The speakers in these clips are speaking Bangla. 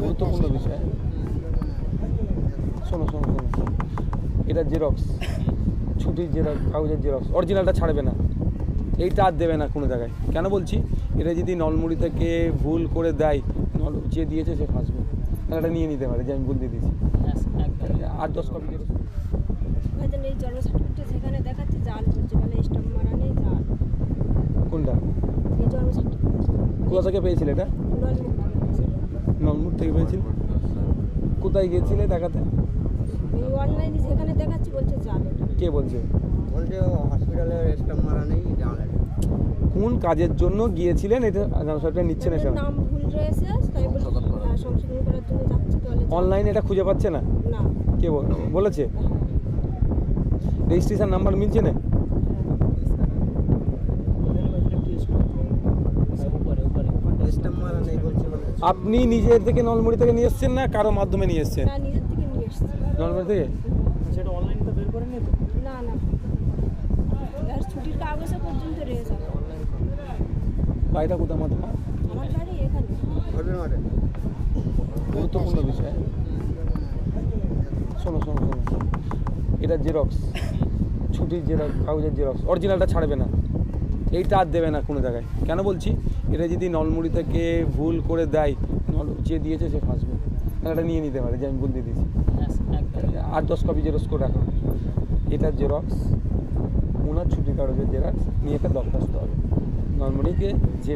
গুরুত্বপূর্ণ বিষয়। শোনো শোনো শোনো। এটা জেরক্স ছুটির জেরক্স কাগজের জেরক্স অরিজিনালটা ছাড়বে না। এইটা আর দেবে না কোনো জায়গায়। কেন বলছি? এটা যদি নলমুড়ি থেকে ভুল করে দেয় নল যে দিয়েছে সে ফাঁসবে। এটা নিয়ে নিতে পারে যে আমি ভুল দিয়ে দিয়েছি। আট দশ কপি জেরক্স এই জন্ম সার্টিফিকেটটা যেখানে দেখাচ্ছে জাল হচ্ছে বলে স্টাম্প মারা নেই জাল। কোনটা? এই জন্ম সার্টিফিকেট কোথা থেকে পেয়েছিলে এটা? নলমুড় থেকে পেয়েছিলে। কোথায় গিয়েছিলে দেখাতে? এই অনলাইনে যেখানে দেখাচ্ছে বলছে জাল কে বলছে? বলছে হসপিটালে স্টাম্প মারা নেই কোন কাজের জন্য গিয়েছিলেন? এটা সরকার নিচ্ছে না নাম ভুল রয়েছে তাই বলছে হ্যাঁ, সংশোধন করার জন্য যাচ্ছে। অনলাইনে এটা খুঁজে পাচ্ছে না? না। কে বলেছে? রেজিস্ট্রেশন নাম্বার মিলছে না স্টাম্প মারা নেই বলছে মানে আপনি নিজের থেকে নলমুড়ি থেকে নিয়ে এসছেন না কারও মাধ্যমে নিয়ে এসছেন? না নিজের থেকে নিয়ে এসছি। নলমুড়ি থেকে? সেটা অনলাইন তো বের করেনি তো? না না। আর ছুটির কাগজে পর্যন্ত বাড়িটা কোথাও আমার তোমার? আমার বাড়ি এখানে। মারে গুরুত্বপূর্ণ বিষয়। শোনো শোনো শোনো। এটা জেরক্স ছুটির জেরক্স কাগজের জেরক্স অরিজিনালটা ছাড়বে না। এইটা আর দেবে না কোনো জায়গায়। কেন বলছি? এটা যদি নলমুড়ি থেকে ভুল করে দেয় নল যে দিয়েছে সে ফাঁসবে। তাহলে এটা নিয়ে নিতে পারে যে আমি ভুল দিয়ে দিয়েছি। আর দশ কপি জেরক্স করে রাখো। এটা জেরক্স ওনার ছুটি কাগজের জেরক্স নিয়ে একটা দরখাস্ত হবে। নলমুড়িকে যে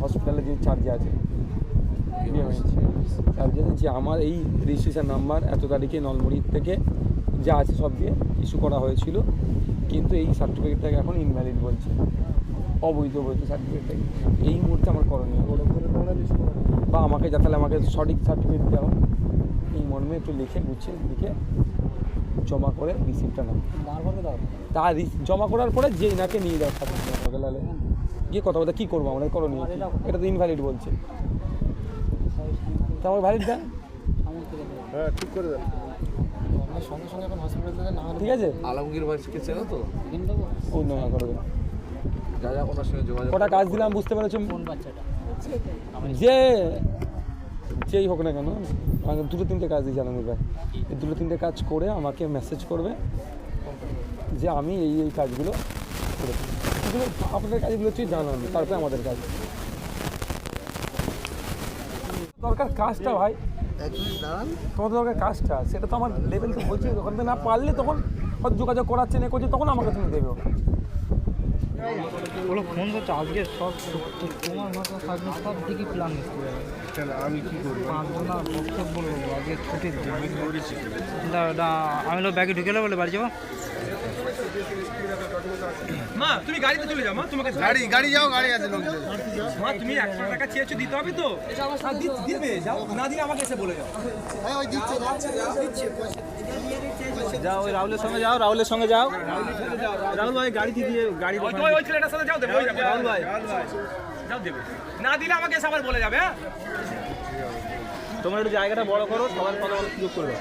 হসপিটালে যে চার্জে আছে চার্জে আছে যে আমার এই রেজিস্ট্রেশন নাম্বার এত তারিখে নলমুড়ির থেকে যা আছে সব দিয়ে ইস্যু করা হয়েছিল। কিন্তু এই সার্টিফিকেটটাকে এখন ইনভ্যালিড বলছে। অবৈধ বলছে সার্টিফিকেটটাকে এই মুহূর্তে আমার করণীয়। বা আমাকে যা তাহলে আমাকে সঠিক সার্টিফিকেট দেওয়া। এই মর্মে একটু লিখে গুছিয়ে লিখে জমা করে রিসিপ্টটা নাও। রিস- জমা করার পরে যে ইনাকে নিয়ে যাওয়া সার্টিফিকেট লালে। গিয়ে কথা বলতে কী করব? আমাদের করণীয় এটা তো ইনভ্যালিড বলছে। তা আমার ভ্যালিড দেন। হ্যাঁ ঠিক করে দেন। আপনার সঙ্গে সঙ্গে এখন হসপিটাল থেকে না হলে ঠিক আছে? আলমগীর ভাইকে চেনো তো? ও না করে দেন। যা যা ওনার সঙ্গে যোগাযোগ কটা কাজ দিলাম বুঝতে পেরেছ কোন বাচ্চাটা? যে যেই হোক না কেন আমাকে দুটো তিনটে কাজ দিয়ে জানানো যায় এই দুটো তিনটে কাজ করে আমাকে মেসেজ করবে যে আমি এই এই কাজগুলো করেছি এগুলো আপনাদের কাজগুলো হচ্ছে জানানো তারপরে আমাদের কাজ। দরকার কাজটা ভাই। তোমাদের দরকার কাজটা সেটা তো আমার লেভেল তো বলছি ওখান থেকে না পারলে তখন যোগাযোগ করাচ্ছে না করছে তখন আমাকে তুমি দেবে ওগুলো ফোন করছে আজকে সব তোমার মাথা থাকলে সব দিকে প্ল্যান নিতে হবে আমি কি করব? পাঁচজনা বক্তব্য বলব আজকে ছুটির দিন। আমি লোক ব্যাগে ঢুকে বলে বাড়ি যাব? মা তুমি গাড়িতে চলে যাও মা তোমাকে গাড়ি গাড়ি যাও গাড়ি আছে লোকজন মা তুমি একশো টাকা চেয়েছো দিতে হবে তো। হ্যাঁ, দি- দিবে যাও। না দিলে আমাকে এসে বলে যাও যাও ওই রাহুলের সঙ্গে যাও রাহুলের সঙ্গে যাও। রাহুল ভাই গাড়ি দিয়ে গাড়ি ওই ওই ছেলেটার সাথে যাও দেবে রাহুল ভাই। যাও দেবে। না দিলে আমাকে সবার বলে যাবে হ্যাঁ? তোমরা একটু জায়গাটা বড় করো সবার কথা বলার সুযোগ করবে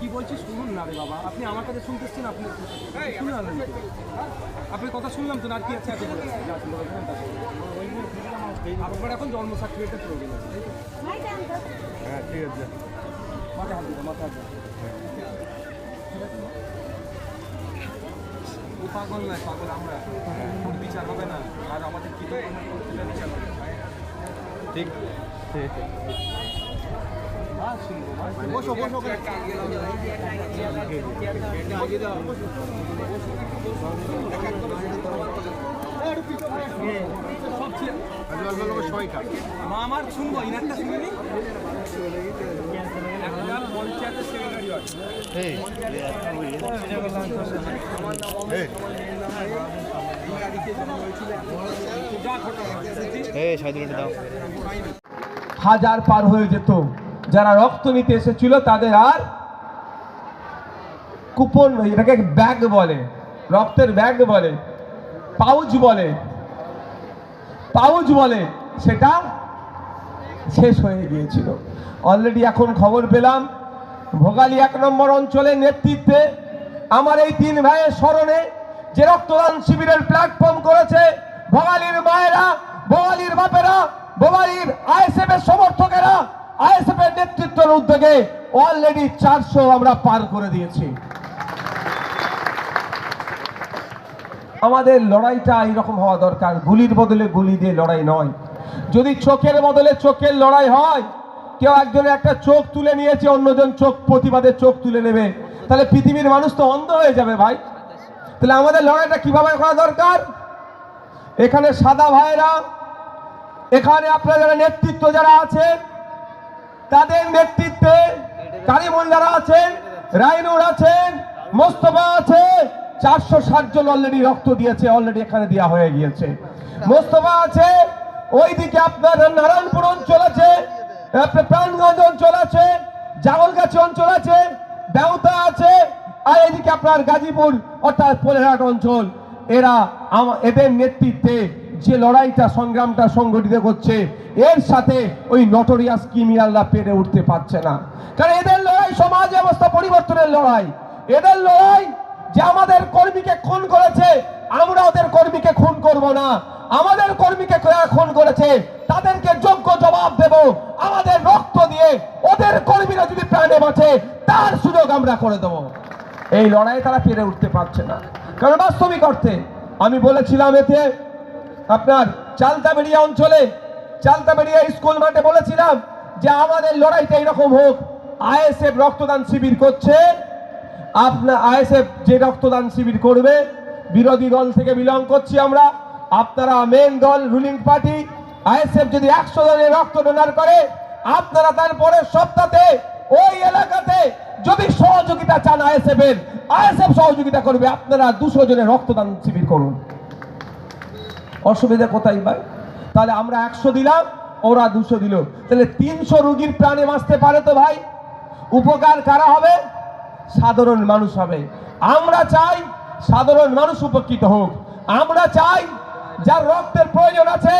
কি বলছি শুনুন না রে বাবা। আপনি আমার কাছে শুনতেছেন আপনি শুনুন না আপনার কথা শুনলাম তো না আর কি আছে। আপনার এখন জন্ম সার্টিফিকেটের প্রয়োজন আছে। হ্যাঁ ঠিক আছে। মাথায় হাত মাথায় হাত। ও পাগল নয় পাগল আমরা। ওর বিচার হবে না আর আমাদের কি বিচার হবে ঠিক ঠিক। বসো বসো হাজার পার হয়ে যেত। যারা রক্ত নিতে এসেছিল, তাদের আর কুপন এটাকে ব্যাগ বলে। রক্তের ব্যাগ বলে। পাউচ বলে। পাউচ বলে। সেটা শেষ হয়ে গিয়েছিল। অলরেডি এখন খবর পেলাম, ভোগালী এক নম্বর অঞ্চলের নেতৃত্বে আমার এই তিন ভাইয়ের স্মরণে যে রক্তদান শিবিরের প্ল্যাটফর্ম করেছে ভোগালীর মায়েরা, ভোগালীর বাপেরা, ভোগালীর আইএসএফ এর সমর্থকেরা আইএসএফ এর নেতৃত্বের উদ্যোগে অলরেডি চারশো আমরা পার করে দিয়েছি। আমাদের লড়াইটা এইরকম হওয়া দরকার। গুলির বদলে গুলি দিয়ে লড়াই নয়। যদি চোখের বদলে চোখের লড়াই হয়, কেউ একজনের একটা চোখ তুলে নিয়েছে, অন্যজন চোখ, প্রতিবাদের চোখ তুলে নেবে। তাহলে পৃথিবীর মানুষ তো অন্ধ হয়ে যাবে ভাই। তাহলে আমাদের লড়াইটা কীভাবে করা দরকার? এখানে সাদা ভাইরা, এখানে আপনার যারা নেতৃত্ব যারা আছেন, তাদের নেতৃত্বে কারিমুল যারা আছেন রাইনুর আছেন, মোস্তফা আছে। চারশো ষাট জন অলরেডি রক্ত দিয়েছে অলরেডি এখানে দেওয়া হয়ে গিয়েছে। মোস্তফা আছে, ওইদিকে আপনার নারায়ণপুর অঞ্চল আছে প্রাণগঞ্জ অঞ্চল আছে, জাগলগাছি অঞ্চল আছে দেওতা আছে, আর এদিকে আপনার গাজীপুর অর্থাৎ পোলেরহাট অঞ্চল। এরা এদের নেতৃত্বে যে লড়াইটা, সংগ্রামটা সংগঠিত করছে, এর সাথে ওই নটোরিয়াস ক্রিমিনালরা পেরে উঠতে পারছে না। কারণ এদের লড়াই সমাজ ব্যবস্থা পরিবর্তনের লড়াই। এদের লড়াই যে আমাদের কর্মীকে খুন করেছে, আমরা ওদের কর্মীকে খুন করব না। আমাদের কর্মীকে খুন করেছে, তাদেরকে যোগ্য জবাব দেব। আমাদের রক্ত দিয়ে ওদের কর্মীরা যদি প্রাণে বাঁচে, তার সুযোগ আমরা করে দেব। এই লড়াই তারা পেরে উঠতে পারছে না। কারণ বাস্তবিক অর্থে আমি বলেছিলাম এতে আপনার চালতাবেড়িয়া অঞ্চলে, চালতাবেড়িয়া স্কুল মাঠে বলেছিলাম যে আমাদের লড়াইটা এরকম হোক, আইএসএফ রক্তদান শিবির করছে আপনার আইএসএফ যে রক্তদান শিবির করবে, বিরোধী দল থেকে বিলং করছি আমরা। আপনারা মেন দল রুলিং পার্টি আইএসএফ যদি একশো জনের রক্ত ডোনার করে, আপনারা তারপরের সপ্তাহে ওই এলাকাতে যদি সহযোগিতা চান আইএসএফ এর আইএসএফ সহযোগিতা করবে, আপনারা দুশো জনের রক্তদান শিবির করুন। অসুবিধা কোথায় ভাই? তাহলে আমরা একশো দিলাম, ওরা দুশো দিল। তাহলে তিনশো রুগীর প্রাণে বাঁচতে পারে তো ভাই? উপকার কারা হবে? সাধারণ মানুষ হবে। আমরা চাই সাধারণ মানুষ উপকৃত হোক। আমরা চাই যার রক্তের প্রয়োজন আছে,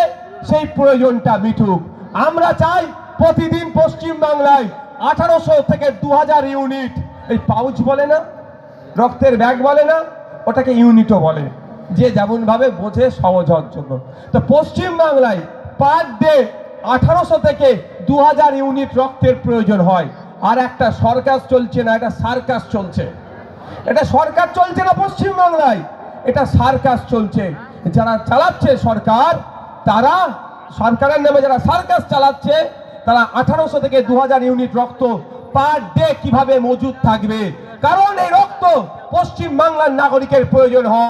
সেই প্রয়োজনটা মিটুক। আমরা চাই প্রতিদিন পশ্চিম বাংলায় আঠারোশো থেকে দু হাজার ইউনিট, এই পাউচ বলে না? রক্তের ব্যাগ বলে না? ওটাকে ইউনিটও বলে। যে যেমন ভাবে বোঝে সহজ হওয়ার জন্য। তো পশ্চিম বাংলায় পার ডে আঠারোশো থেকে দু হাজার ইউনিট রক্তের প্রয়োজন হয়। আর একটা সরকার চলছে না, এটা সার্কাস চলছে। এটা সরকার চলছে না পশ্চিমবাংলায়, এটা সার্কাস চলছে। যারা চালাচ্ছে সরকার, তারা সরকারের নামে যারা সার্কাস চালাচ্ছে, তারা আঠারোশো থেকে দু হাজার ইউনিট রক্ত পার ডে কীভাবে মজুদ থাকবে? কারণ এই রক্ত পশ্চিম বাংলার নাগরিকের প্রয়োজন হয়।